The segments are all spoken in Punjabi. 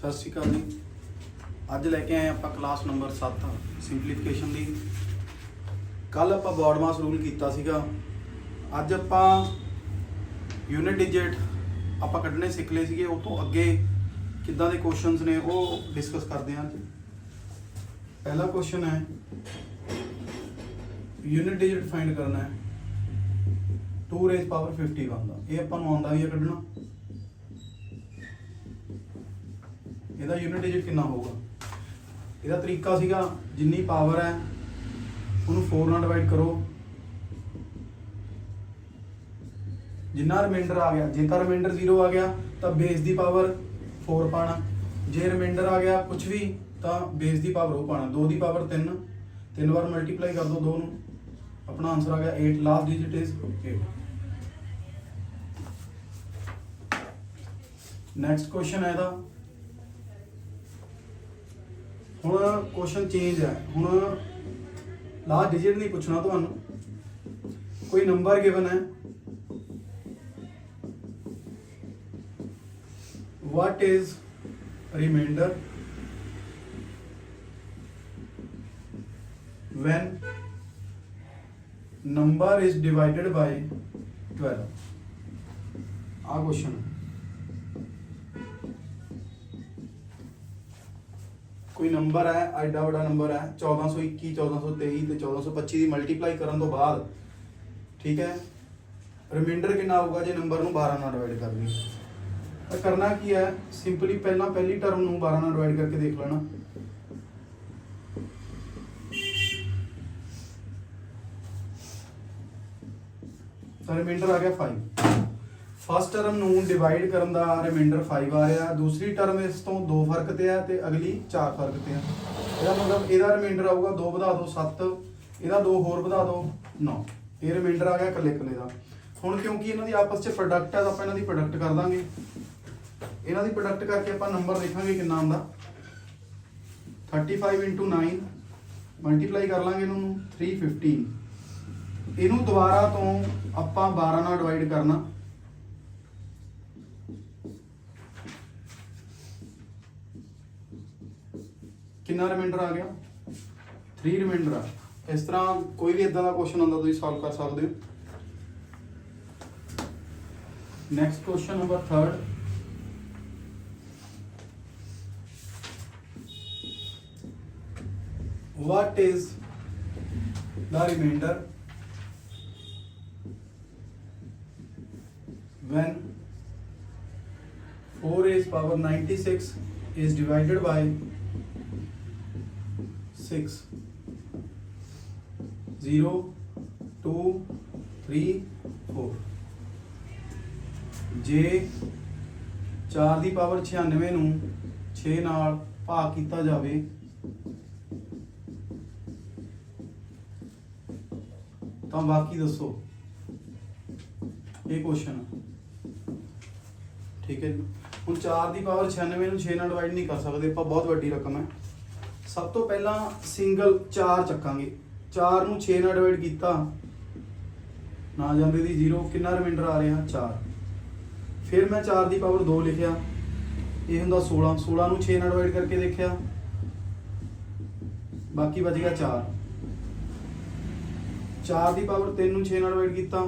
ਸਤਿ ਸ਼੍ਰੀ ਅਕਾਲ ਜੀ। ਅੱਜ ਲੈ ਕੇ ਆਏ ਆਪਾਂ ਕਲਾਸ ਨੰਬਰ 7 ਸਿੰਪਲੀਫਿਕੇਸ਼ਨ ਦੀ। ਕੱਲ ਆਪਾਂ ਬੋਰਡ ਮਾਸ ਰੂਲ ਕੀਤਾ ਸੀਗਾ। ਅੱਜ ਆਪਾਂ ਯੂਨਿਟ ਡਿਜਿਟ ਆਪਾਂ ਕੱਢਣੇ ਸਿੱਖ ਲਏ ਸੀਗੇ। ਉਹ ਤੋਂ ਅੱਗੇ ਕਿੱਦਾਂ ਦੇ ਕੁਐਸਚਨਸ ਨੇ ਉਹ ਡਿਸਕਸ ਕਰਦੇ ਹਾਂ ਅੱਜ। ਪਹਿਲਾ ਕੁਐਸਚਨ ਹੈ ਯੂਨਿਟ ਡਿਜਿਟ ਫਾਈਂਡ ਕਰਨਾ ਹੈ। 2 ਰੇਜ਼ ਪਾਵਰ 51 ਦਾ। ਇਹ ਆਪਾਂ ਨੂੰ ਆਉਂਦਾ ਵੀ ਹੈ ਕੱਢਣਾ। ਇਹਦਾ ਯੂਨਿਟ ਡਿਜਿਟ ਕਿੰਨਾ ਹੋਊਗਾ? ਇਹਦਾ ਤਰੀਕਾ ਸੀਗਾ ਜਿੰਨੀ ਪਾਵਰ ਹੈ, ਉਹਨੂੰ 4 ਨਾਲ ਡਿਵਾਈਡ ਕਰੋ। ਜਿੰਨਾ ਰਿਮਾਈਂਡਰ ਆ ਗਿਆ, ਜੇ ਤਾਂ ਰਿਮਾਈਂਡਰ 0 ਆ ਗਿਆ, ਤਾਂ ਬੇਸ ਦੀ ਪਾਵਰ 4 ਪਾਣਾ ਜੇ ਰਿਮਾਈਂਡਰ ਆ ਗਿਆ ਕੁਝ ਵੀ, ਤਾਂ ਬੇਸ ਦੀ ਪਾਵਰ ਉਹ ਪਾਣਾ 2 ਦੀ ਪਾਵਰ 3 ਤਿੰਨ ਵਾਰ ਮਲਟੀਪਲਾਈ ਕਰ ਦੋ 2 ਨੂੰ। ਆਪਣਾ ਆਨਸਰ ਆ ਗਿਆ 8 last digit is 8 next question ਹੈ ਇਹਦਾ। ਹੁਣ ਕੁਐਸਚਨ ਚੇਂਜ ਹੈ। ਹੁਣ ਲਾਸਟ ਡਿਜਿਟ ਨਹੀਂ ਪੁੱਛਣਾ ਤੁਹਾਨੂੰ। ਕੋਈ ਨੰਬਰ ਗਿਵਨ ਹੈ। What is remainder? When number is divided by 12 ਆ ਕੁਐਸਚਨ ਕੋਈ ਨੰਬਰ ਹੈ, ਐਡਾ ਵੱਡਾ ਨੰਬਰ ਹੈ 1421 1423 ਤੇ 1425 ਦੀ ਮਲਟੀਪਲਾਈ ਕਰਨ ਤੋਂ ਬਾਅਦ, ਠੀਕ ਹੈ? ਰਿਮਾਈਂਡਰ ਕਿੰਨਾ ਆਊਗਾ ਜੇ ਨੰਬਰ ਨੂੰ 12 ਨਾਲ ਡਿਵਾਈਡ ਕਰ ਲਈਏ? ਤਾਂ ਕਰਨਾ ਕੀ ਹੈ? ਸਿੰਪਲੀ ਪਹਿਲਾਂ ਪਹਿਲੀ ਟਰਮ ਨੂੰ 12 ਨਾਲ ਡਿਵਾਈਡ ਕਰਕੇ ਦੇਖ ਲੈਣਾ। ਤਾਂ ਰਿਮਾਈਂਡਰ ਆ ਗਿਆ 5 ਫਸਟ ਟਰਮ ਨੂੰ ਡਿਵਾਈਡ ਕਰਨ ਦਾ ਰਿਮਾਈਂਡਰ 5 ਆ ਰਿਹਾ, ਦੂਸਰੀ ਟਰਮ ਇਸ ਤੋਂ 2 ਫ਼ਰਕ ਤੇ ਆ ਤੇ ਅਗਲੀ 4 ਫ਼ਰਕ ਤੇ ਆ। ਇਹਦਾ ਮਤਲਬ ਇਹਦਾ ਰਿਮਾਈਂਡਰ ਆਊਗਾ 2 ਵਧਾ ਦਿਓ 7 ਇਹਦਾ 2 ਹੋਰ ਵਧਾ ਦਿਓ 9 ਇਹ ਰਿਮਾਈਂਡਰ ਆ ਗਿਆ ਇਕੱਲੇ ਇਕੱਲੇ ਦਾ। ਹੁਣ ਕਿਉਂਕਿ ਇਹਨਾਂ ਦੀ ਆਪਸ 'ਚ ਪ੍ਰੋਡਕਟ ਹੈ ਤਾਂ ਆਪਾਂ ਇਹਨਾਂ ਦੀ ਪ੍ਰੋਡਕਟ ਕਰ ਦਾਂਗੇ। ਇਹਨਾਂ ਦੀ ਪ੍ਰੋਡਕਟ ਕਰਕੇ ਆਪਾਂ ਨੰਬਰ ਦੇਖਾਂਗੇ ਕਿੰਨਾ ਆਉਂਦਾ। 35 9 ਮਲਟੀਪਲਾਈ ਕਰ ਲਾਂਗੇ ਇਹਨਾਂ ਨੂੰ 315 ਇਹਨੂੰ ਦੁਬਾਰਾ ਤੋਂ ਆਪਾਂ 12 ਨਾਲ ਡਿਵਾਈਡ ਕਰਨਾ। ਕਿੰਨਾ ਰਿਮਾਈਂਡਰ ਆ ਗਿਆ? 3 ਰਿਮਾਈਂਡਰ ਆ। ਇਸ ਤਰ੍ਹਾਂ ਕੋਈ ਵੀ ਇਦਾਂ ਦਾ ਕੁਐਸਚਨ ਆਉਂਦਾ, ਤੁਸੀਂ ਸੋਲਵ ਕਰ ਸਕਦੇ ਹੋ। Next question number 3rd what is the remainder when 4 raised power 96 is divided by 6 0 2 3 4 ਜੇ 4 ਦੀ ਪਾਵਰ 96 ਨੂੰ 6 ਨਾਲ ਭਾਗ ਕੀਤਾ ਜਾਵੇ। ਤਾਂ ਬਾਕੀ ਦੱਸੋ। ਇਹ ਕੁਐਸਚਨ ਠੀਕ ਹੈ ਹੁਣ 4 ਦੀ ਪਾਵਰ 96 ਨੂੰ 6 ਨਾਲ ਡਿਵਾਈਡ ਨਹੀਂ ਕਰ ਸਕਦੇ, ਆਪਾਂ ਬਹੁਤ ਵੱਡੀ ਰਕਮ ਹੈ। ਸਭ ਤੋਂ ਪਹਿਲਾਂ ਸਿੰਗਲ 4 ਚੱਕਾਂਗੇ। 4 ਨੂੰ 6 ਨਾਲ ਡਿਵਾਈਡ ਕੀਤਾ। ਨਾ ਜਾਂਦੇ ਦੀ 0 ਕਿੰਨਾ ਰਿਮਾਈਂਡਰ ਆ ਰਿਹਾ? 4 ਫਿਰ ਮੈਂ 4 ਦੀ ਪਾਵਰ 2 ਲਿਖਿਆ। ਇਹ ਹੁੰਦਾ 16 16 ਨੂੰ 6 ਨਾਲ ਡਿਵਾਈਡ ਕਰਕੇ ਦੇਖਿਆ। ਬਾਕੀ ਬਚ ਗਿਆ 4 4 ਦੀ ਪਾਵਰ 3 ਨੂੰ 6 ਨਾਲ ਡਿਵਾਈਡ ਕੀਤਾ।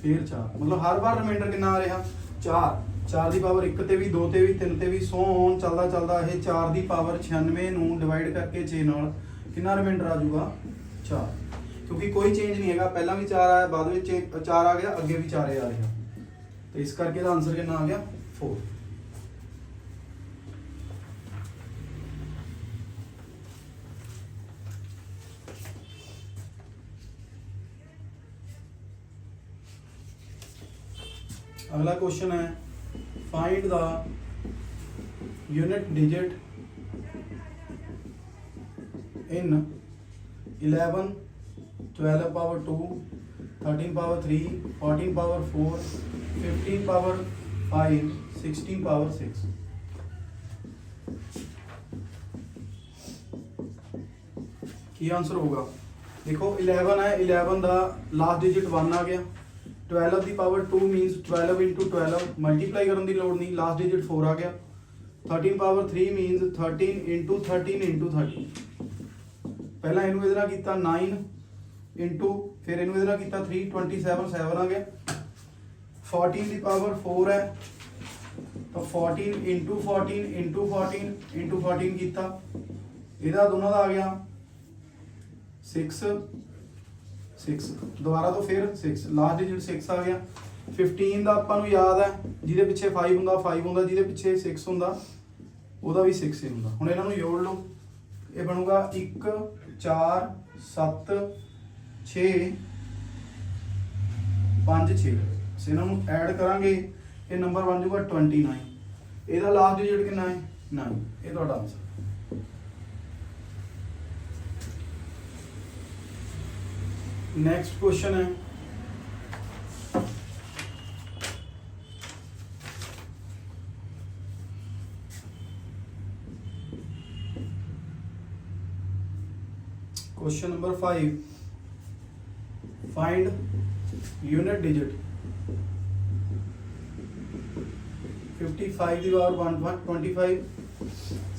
ਫਿਰ 4 ਮਤਲਬ ਹਰ ਵਾਰ ਰਿਮਾਈਂਡਰ ਕਿੰਨਾ ਆ ਰਿਹਾ? 4 4 ਦੀ ਪਾਵਰ 1 ਤੇ ਵੀ 2 ਤੇ ਵੀ 3 ਤੇ ਵੀ, ਸੋ ਔਨ ਚੱਲਦਾ ਚੱਲਦਾ ਇਹ 4 ਦੀ ਪਾਵਰ 96 ਨੂੰ ਡਿਵਾਈਡ ਕਰਕੇ 6 ਨਾਲ ਕਿੰਨਾ ਰਿਮਾਈਂਡਰ ਆ ਜਾਊਗਾ? 4 ਕਿਉਂਕਿ ਕੋਈ ਚੇਂਜ ਨਹੀਂ ਹੈਗਾ। ਪਹਿਲਾਂ ਵੀ 4 ਆਇਆ, ਬਾਅਦ ਵਿੱਚ 4 ਆ ਗਿਆ, ਅੱਗੇ ਵੀ 4 ਆ ਰਿਹਾ ਤੇ ਇਸ ਕਰਕੇ ਇਹਦਾ ਆਨਸਰ ਕਿੰਨਾ ਆ ਗਿਆ? 4 ਅਗਲਾ ਕੁਐਸਚਨ ਹੈ find the unit digit in 11 12 power 2 13 power 3 14 power 4 15 power 5 16 power 6 ਕੀ ਆਨਸਰ ਹੋਗਾ ਦੇਖੋ 11 ਹੈ 11 ਦਾ ਲਾਸਟ ਡਿਜਿਟ 1 ਆ ਗਿਆ। 12 ਦੀ ਪਾਵਰ 2 ਮੀਨਸ 12 into 12 ਮਲਟੀਪਲਾਈ ਕਰਨ ਦੀ ਲੋੜ ਨਹੀਂ ਲਾਸਟ ਡਿਜਿਟ 4 ਆ ਗਿਆ। 13 ਪਾਵਰ 3 ਮੀਨਸ 13 into 13 into 13 ਪਹਿਲਾਂ ਇਹਨੂੰ ਇਹਦੇ ਨਾਲ ਕੀਤਾ 9 into, ਫਿਰ ਇਹਨੂੰ ਇਹਦੇ ਨਾਲ ਕੀਤਾ 3 27 7 ਆ ਗਿਆ। 14 ਦੀ ਪਾਵਰ 4 ਹੈ। ਤਾਂ 14 into 14 into 14 into 14 ਕੀਤਾ। ਇਹਦਾ ਦੋਨਾਂ ਦਾ ਆ ਗਿਆ। 6 6 ਦੁਬਾਰਾ ਤੋਂ ਫਿਰ 6 ਲਾਸਟ ਡਿਜਿਟ 6 ਆ ਗਿਆ। 15 ਦਾ ਆਪਾਂ ਨੂੰ ਯਾਦ ਹੈ, ਜਿਹਦੇ ਪਿੱਛੇ 5 ਹੁੰਦਾ 5 ਹੁੰਦਾ, ਜਿਹਦੇ ਪਿੱਛੇ 6 ਹੁੰਦਾ, ਉਹਦਾ ਵੀ 6 ਹੀ ਹੁੰਦਾ। ਹੁਣ ਇਹਨਾਂ ਨੂੰ ਜੋੜ ਲਓ। ਇਹ ਬਣੂਗਾ 1 4 7 6 5 6 ਸੇ ਇਹਨਾਂ ਨੂੰ ਐਡ ਕਰਾਂਗੇ, ਇਹ ਨੰਬਰ ਬਣ ਜਾਊਗਾ 29 ਇਹਦਾ ਲਾਸਟ ਡਿਜਿਟ ਕਿੰਨਾ ਹੈ? 9 ਇਹ ਤੁਹਾਡਾ ਆਨਸਰ ਨੈਕਸਟ ਕੁਐਸਚਨ ਹੈ Question number 5 Find unit digit 55 ਦੀ ਪਾਵਰ 125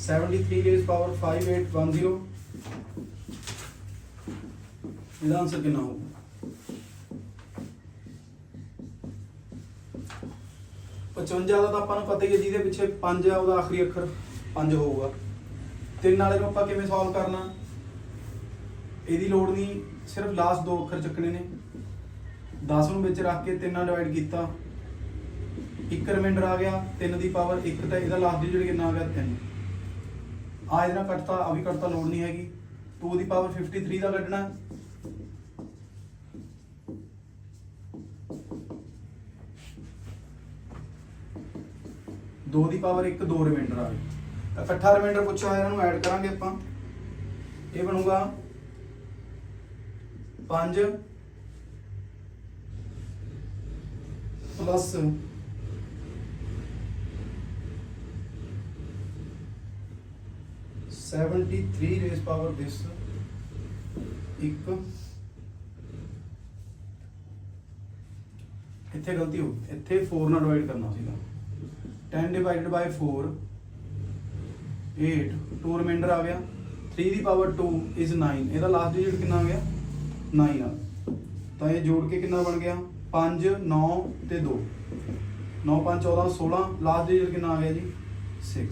73 ਰੇਜ਼ ਪਾਵਰ 5810 ਇਹਦਾ ਆਨਸਰ ਕਿੰਨਾ ਹੋਊਗਾ ਪਚਵੰਜਾ ਦਾ ਤਾਂ ਆਪਾਂ ਨੂੰ ਪਤਾ ਹੀ ਹੈ ਜਿਹਦੇ ਪਿੱਛੇ 5 ਆ, ਉਹਦਾ ਆਖਰੀ ਅੱਖਰ 5 ਹੋਊਗਾ। ਤਿੰਨ ਵਾਲੇ ਨੂੰ ਆਪਾਂ ਕਿਵੇਂ ਸੋਲਵ ਕਰਨਾ? ਇਹਦੀ ਲੋੜ ਨਹੀਂ, ਸਿਰਫ ਲਾਸਟ ਦੋ ਅੱਖਰ ਚੱਕਣੇ ਨੇ। 10 ਨੂੰ ਵਿੱਚ ਰੱਖ ਕੇ ਤਿੰਨਾਂ ਡਿਵਾਈਡ ਕੀਤਾ। ਇੱਕ ਰਿਮਾਈਂਡਰ ਆ ਗਿਆ 3 ਦੀ ਪਾਵਰ 1 ਤਾਂ ਇਹਦਾ ਲਾਸਟ ਡਿਜਿਟ ਕਿੰਨਾ ਆ ਗਿਆ? 3 ਆ ਇਹਦਾ ਕੱਟਤਾ ਆ ਵੀ ਕੱਟਤਾ ਲੋੜ ਨਹੀਂ ਹੈਗੀ। 2 ਦੀ ਪਾਵਰ 53 ਦਾ ਕੱਢਣਾ। ਹੈ। ਦੋ ਦੀ ਪਾਵਰ 1 ਦੋ ਰਿਮਾਈਂਡਰ ਆ ਗਏ। ਤਾਂ ਇਕੱਠਾ ਰਿਮਾਈਂਡਰ ਪੁੱਛਿਆ ਹੋਇਆ ਇਹਨਾਂ ਨੂੰ ਐਡ ਕਰਾਂਗੇ ਆਪਾਂ। ਇਹ ਬਣੂਗਾ 5 plus seventy three raise power this ਇੱਥੇ ਗਲਤੀ ਹੋ ਇੱਥੇ 4 ਨਾਲ ਡਿਵਾਈਡ ਕਰਨਾ ਸੀਗਾ। 10 divided by 4 8 2 ਰਿਮਾਈਂਡਰ ਆ ਗਿਆ। 3 ਦੀ ਪਾਵਰ 2 ਇਜ਼ 9 ਇਹਦਾ ਲਾਸਟ ਡਿਜਿਟ ਕਿੰਨਾ ਆ ਗਿਆ? 9 ਆ। ਤਾਂ ਇਹ ਜੋੜ ਕੇ ਕਿੰਨਾ ਬਣ ਗਿਆ? 5 9 ਤੇ 2 9 5 14 16 ਲਾਸਟ ਡਿਜਿਟ ਕਿੰਨਾ ਆ ਗਿਆ ਜੀ? 6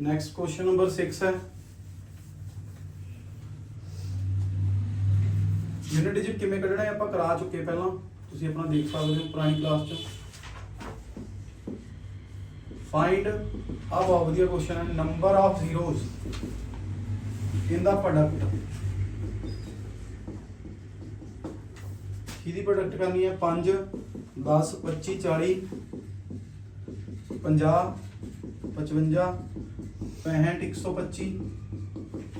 ਨੈਕਸਟ ਕੁਐਸਚਨ ਨੰਬਰ 6 ਹੈ। ਯੂਨਿਟ ਡਿਜਿਟ ਕਿਵੇਂ ਕੱਢਣਾ ਹੈ? ਆਪਾਂ ਕਰਾ ਚੁੱਕੇ ਪਹਿਲਾਂ। ਤੁਸੀਂ ਆਪਣਾ ਦੇਖ ਸਕਦੇ ਹੋ ਪੁਰਾਣੀ ਕਲਾਸ 'ਚ। ਫਾਈਂਡ ਆ ਬਹੁਤ ਵਧੀਆ ਕੁਐਸਚਨ ਹੈ। Number of zeros in the product ਕਿਹਦੀ ਪ੍ਰੋਡਕਟ ਕਰਨੀ ਹੈ? 5 10 25 40 50 55 65 125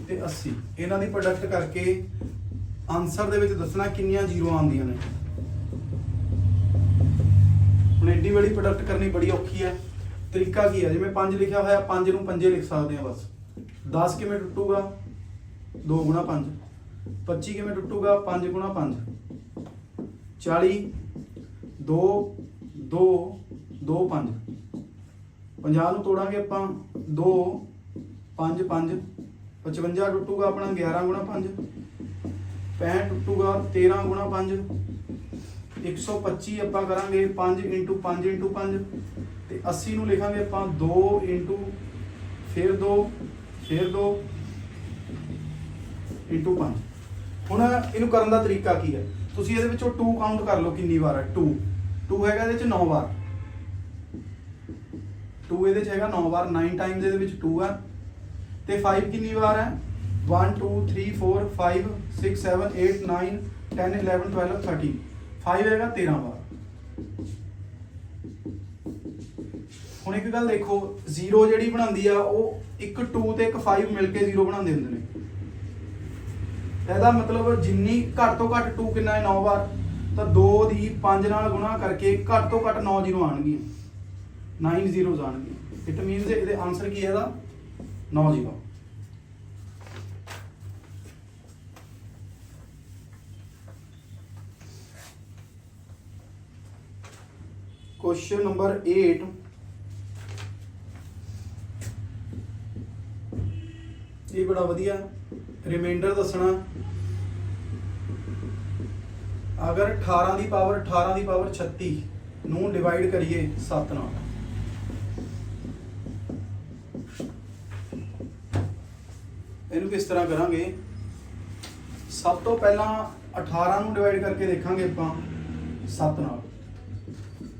ਤੇ 80 ਇਹਨਾਂ ਦੀ ਪ੍ਰੋਡਕਟ ਕਰਕੇ ਆਨਸਰ ਦੇ ਵਿੱਚ ਦੱਸਣਾ ਕਿੰਨੀਆਂ ਜ਼ੀਰੋ ਆਉਂਦੀਆਂ ਨੇ। ਹੁਣ ਐਡੀ ਬੜੀ ਪ੍ਰੋਡਕਟ ਕਰਨੀ ਬੜੀ ਔਖੀ ਹੈ। ਤਰੀਕਾ ਕੀ ਹੈ? ਜਿਵੇਂ 5 ਲਿਖਿਆ ਹੋਇਆ 5 ਨੂੰ ਪੰਜੇ ਲਿਖ ਸਕਦੇ ਆ ਬਸ। 10 ਕਿਵੇਂ ਟੁੱਟੂਗਾ? 2 ਗੁਣਾ 5 25 ਕਿਵੇਂ ਟੁੱਟੂਗਾ? 5 ਗੁਣਾ 5 40 2 2 2 5 50 ਨੂੰ ਤੋੜਾਂਗੇ ਆਪਾਂ। 2 5 5 55 ਟੁੱਟੂਗਾ ਆਪਣਾ 11 ਗੁਣਾ 5 65 ਟੁੱਟੂਗਾ 13 ਗੁਣਾ 5 125 ਆਪਾਂ ਕਰਾਂਗੇ 5 5 5 ਤੇ 80 ਨੂੰ ਲਿਖਾਂਗੇ ਆਪਾਂ 2 ਫਿਰ 2 ਫਿਰ 2 5 ਹੁਣ ਇਹਨੂੰ ਕਰਨ ਦਾ ਤਰੀਕਾ ਕੀ ਹੈ? ਤੁਸੀਂ ਇਹਦੇ ਵਿੱਚੋਂ 2 ਕਾਊਂਟ ਕਰ ਲਓ ਕਿੰਨੀ ਵਾਰ ਹੈ 2 2 ਹੈਗਾ ਇਹਦੇ ਵਿੱਚ 9 ਵਾਰ। 2 ਇਹਦੇ ਚ ਹੈਗਾ 9 ਵਾਰ 9 ਟਾਈਮਸ ਇਹਦੇ ਵਿੱਚ 2 ਹੈ। ਤੇ 5 ਕਿੰਨੀ ਵਾਰ ਹੈ? 1 2 3 4 5 6 7 8 9 10 11 12 13 5 ਹੈਗਾ 13 ਵਾਰ। ਹੁਣ ਇੱਕ ਗੱਲ ਦੇਖੋ 0 ਜਿਹੜੀ ਬਣਾਉਂਦੀ ਆ, ਉਹ ਇੱਕ 2 ਤੇ ਇੱਕ 5 ਮਿਲ ਕੇ 0 ਬਣਾਉਂਦੇ ਹੁੰਦੇ ਨੇ। ਇਹਦਾ ਮਤਲਬ ਜਿੰਨੀ ਘੱਟ ਤੋਂ ਘੱਟ 2 ਕਿੰਨਾ ਹੈ? 9 ਵਾਰ। ਤਾਂ 2 ਦੀ 5 ਨਾਲ ਗੁਣਾ ਕਰਕੇ ਘੱਟ ਤੋਂ ਘੱਟ 9 ਜ਼ੀਰੋ ਆਣਗੀਆਂ 9 ਜ਼ੀਰੋਜ਼ ਆਣਗੀਆਂ ਇਟ ਮੀਨਸ ਇਹਦੇ ਆਨਸਰ ਕੀ ਹੈ ਇਹਦਾ? 9 ਜ਼ੀਰੋ ਕੁਐਸਚਨ ਨੰਬਰ 8 ਇਹ ਬੜਾ ਵਧੀਆ। ਰਿਮਾਈਂਡਰ ਦੱਸਣਾ। ਅਗਰ 18 ਦੀ ਪਾਵਰ 18 ਦੀ ਪਾਵਰ 36 ਨੂੰ ਡਿਵਾਈਡ ਕਰੀਏ 7 ਨਾਲ। ਇਹਨੂੰ ਕਿਸ ਤਰ੍ਹਾਂ ਕਰਾਂਗੇ? ਸਭ ਤੋਂ ਪਹਿਲਾਂ 18 ਨੂੰ ਡਿਵਾਈਡ ਕਰਕੇ ਦੇਖਾਂਗੇ ਆਪਾਂ 7 ਨਾਲ।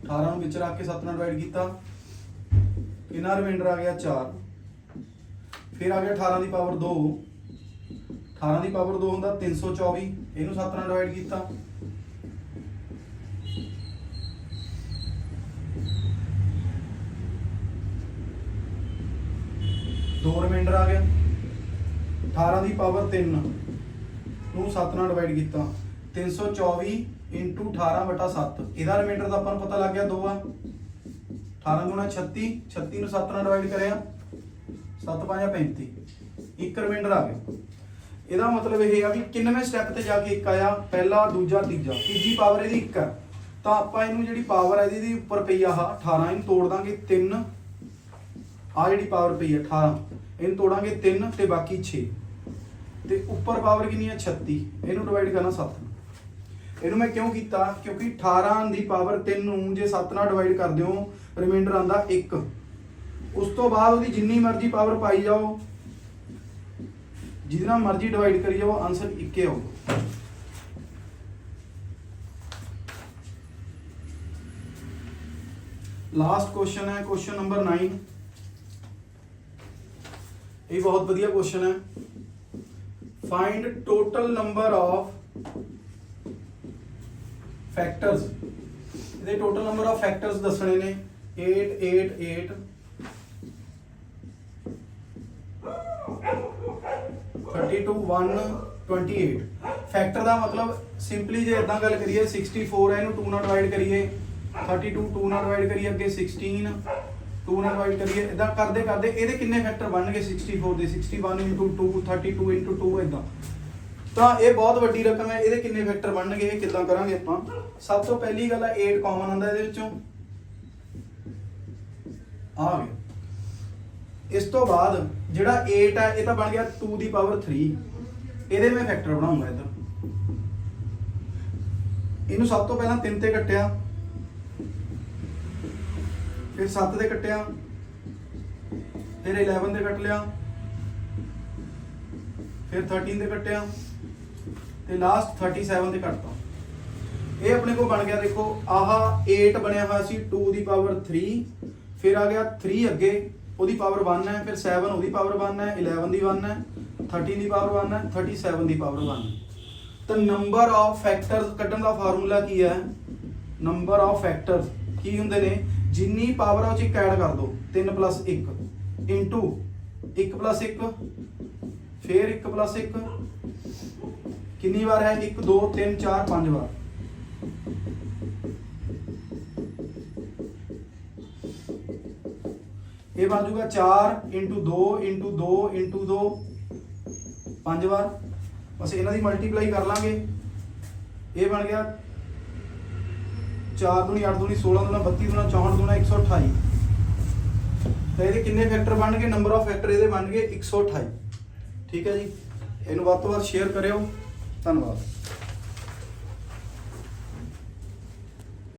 18 ਨੂੰ ਵਿੱਚ ਰੱਖ ਕੇ 7 ਨਾਲ ਡਿਵਾਈਡ ਕੀਤਾ। ਕਿੰਨਾ ਰਿਮਾਈਂਡਰ ਆ ਗਿਆ 4 ਫਿਰ ਆ ਗਿਆ 18 ਦੀ ਪਾਵਰ 2 18 ਦੀ ਪਾਵਰ 2 ਹੁੰਦਾ 324 ਇਹਨੂੰ 7 ਨਾਲ ਡਿਵਾਈਡ ਕੀਤਾ। ਦੋ ਰਿਮਾਈਂਡਰ ਆ ਗਿਆ। 18 ਦੀ ਪਾਵਰ 3 ਨੂੰ 7 ਨਾਲ ਡਿਵਾਈਡ ਕੀਤਾ। 324 into 18 ਵਟਾ 7 ਇਹਦਾ ਰਿਮਾਈਂਡਰ ਦਾ ਆਪਾਂ ਨੂੰ ਪਤਾ ਲੱਗ ਗਿਆ 2 ਆ। 18 ਗੁਣਾ 36 36 ਨੂੰ 7 ਨਾਲ ਡਿਵਾਈਡ ਕਰਿਆ। 7 5 35 ਇੱਕ ਰਿਮਾਈਂਡਰ ਆ ਗਿਆ। ਇਹਦਾ ਮਤਲਬ ਇਹ ਆ ਵੀ ਕਿੰਨਵੇਂ ਸਟੈਪ ਤੇ ਜਾ ਕੇ ਇੱਕ ਆਇਆ, ਪਹਿਲਾ, ਦੂਜਾ, ਤੀਜਾ। ਤੀਜੀ ਪਾਵਰ ਇਹਦੀ ਇੱਕ ਆ। ਤਾਂ ਆਪਾਂ ਇਹਨੂੰ ਜਿਹੜੀ ਪਾਵਰ ਹੈ ਇਹਦੀ ਉੱਪਰ ਪਈ ਆ ਆਹ 18 ਇਹਨੂੰ ਤੋੜ ਦਾਂਗੇ 3 ਆ ਜਿਹੜੀ ਪਾਵਰ ਪਈ ਆ 18 ਇਹਨੂੰ ਤੋੜਾਂਗੇ 3 ਤੇ ਬਾਕੀ 6 ਤੇ ਉੱਪਰ ਪਾਵਰ ਕਿੰਨੀ ਆ? 36 ਇਹਨੂੰ ਡਿਵਾਈਡ ਕਰਨਾ 7 ਇਹਨੂੰ ਮੈਂ ਕਿਉਂ ਕੀਤਾ? ਕਿਉਂਕਿ 18 ਦੀ ਪਾਵਰ 3 ਨੂੰ ਜੇ 7 ਨਾਲ ਡਿਵਾਈਡ ਕਰ ਦਿਓ ਰਿਮਾਈਂਡਰ ਆਂਦਾ 1 ਉਸ ਤੋਂ ਬਾਅਦ ਉਹਦੀ ਜਿੰਨੀ ਮਰਜ਼ੀ ਪਾਵਰ ਪਾਈ ਜਾਓ, ਜਿਹਦੇ ਨਾਲ ਮਰਜ਼ੀ ਡਿਵਾਈਡ ਕਰੀ ਜਾਓ ਆਨਸਰ ਇੱਕੇ ਆਊਗਾ ਲਾਸਟ ਕੁਐਸਚਨ ਹੈ ਕੁਐਸਚਨ ਨੰਬਰ 9 ਇਹ ਬਹੁਤ ਵਧੀਆ ਕੁਐਸਚਨ ਹੈ। Find total number of factors ਇਹਦੇ ਟੋਟਲ ਨੰਬਰ ਆਫ ਫੈਕਟਰਸ ਦੱਸਣੇ ਨੇ। 8 8 8 32 1 28 ਫੈਕਟਰ ਦਾ ਮਤਲਬ ਸਿੰਪਲੀ ਜੇ ਇਦਾਂ ਗੱਲ ਕਰੀਏ 64 ਹੈ, ਇਹਨੂੰ 2 ਨਾਲ ਡਿਵਾਈਡ ਕਰੀਏ। 32 2 ਨਾਲ ਡਿਵਾਈਡ ਕਰੀਏ ਅੱਗੇ 16 2 ਨਾਲ ਡਿਵਾਈਡ ਕਰੀਏ ਇਦਾਂ ਕਰਦੇ ਕਰਦੇ ਇਹਦੇ ਕਿੰਨੇ ਫੈਕਟਰ ਬਣਨਗੇ 64 ਦੇ? 61 2 32 2 ਇਦਾਂ ਤਾਂ ਇਹ ਬਹੁਤ ਵੱਡੀ ਰਕਮ ਹੈ, ਇਹਦੇ ਕਿੰਨੇ ਫੈਕਟਰ ਬਣਨਗੇ, ਇਹ ਕਿੱਦਾਂ ਕਰਾਂਗੇ ਆਪਾਂ? ਸਭ ਤੋਂ ਪਹਿਲੀ ਗੱਲ ਹੈ 8 ਕਾਮਨ ਆਉਂਦਾ ਇਹਦੇ ਵਿੱਚੋਂ। ਆ ਗਿਆ ਇਸ ਤੋਂ ਬਾਅਦ ਜਿਹੜਾ 8 ਹੈ ਇਹ ਤਾਂ ਬਣ ਗਿਆ 2 ਦੀ ਪਾਵਰ 3 ਇਹਦੇ ਮੈਂ ਫੈਕਟਰ ਬਣਾਉਂਗਾ ਇੱਧਰ। ਇਹਨੂੰ ਸਭ ਤੋਂ ਪਹਿਲਾਂ 3 ਤੇ ਕੱਟਿਆ। ਫਿਰ 7 ਤੇ ਕੱਟਿਆ। ਫਿਰ 11 ਤੇ ਕੱਟ ਲਿਆ। ਫਿਰ 13 ਤੇ ਕੱਟਿਆ। ਤੇ ਲਾਸਟ 37 ਤੇ ਕੱਟਤਾ ਇਹ ਆਪਣੇ ਕੋਲ ਬਣ ਗਿਆ, ਦੇਖੋ, ਆਹਾ 8 ਬਣਿਆ ਹੋਇਆ ਸੀ 2 ਦੀ ਪਾਵਰ 3 ਫਿਰ ਆ ਗਿਆ 3 ਅੱਗੇ, ਉਹਦੀ ਪਾਵਰ 1 ਹੈ, ਫਿਰ 7 ਉਹਦੀ ਪਾਵਰ 1 ਹੈ 11 ਦੀ 1 ਹੈ 13 ਦੀ ਪਾਵਰ 1 ਹੈ 37 ਦੀ ਪਾਵਰ 1 ਹੈ। ਤਾਂ ਨੰਬਰ ਆਫ ਫੈਕਟਰਸ ਕੱਢਣ ਦਾ ਫਾਰਮੂਲਾ ਕੀ ਹੈ? ਨੰਬਰ ਆਫ ਫੈਕਟਰਸ ਕੀ ਹੁੰਦੇ ਨੇ? ਜਿੰਨੀ ਪਾਵਰ ਆ ਉਹ ਚ ਇੱਕ ਐਡ ਕਰ ਦਿਓ 3 1 ਇਨਟੂ 1 1 ਫਿਰ 1 1 ਕਿੰਨੀ ਵਾਰ ਹੈ? 1 2 3 4 5 ਵਾਰ। ਇਹ ਬਣ ਜਾਊਗਾ 4 2 2 2 5 ਵਾਰ। ਬਸ ਇਹਨਾਂ ਦੀ ਮਲਟੀਪਲਾਈ ਕਰ ਲਾਂਗੇ। ਇਹ ਬਣ ਗਿਆ 4 ਦੂਣੀ 8 ਦੂਣੀ 16 ਦੂਣਾ 32 ਦੂਣਾ 64 ਦੂਣਾ 128 ਤਾਂ ਇਹਦੇ ਕਿੰਨੇ ਫੈਕਟਰ ਬਣ ਗਏ? ਨੰਬਰ ਆਫ ਫੈਕਟਰ ਇਹਦੇ ਬਣ ਬਣਨਗੇ 128 ਠੀਕ ਹੈ ਜੀ। ਇਹਨੂੰ ਵੱਧ ਤੋਂ ਵੱਧ ਸ਼ੇਅਰ ਕਰਿਓ। ਧੰਨਵਾਦ।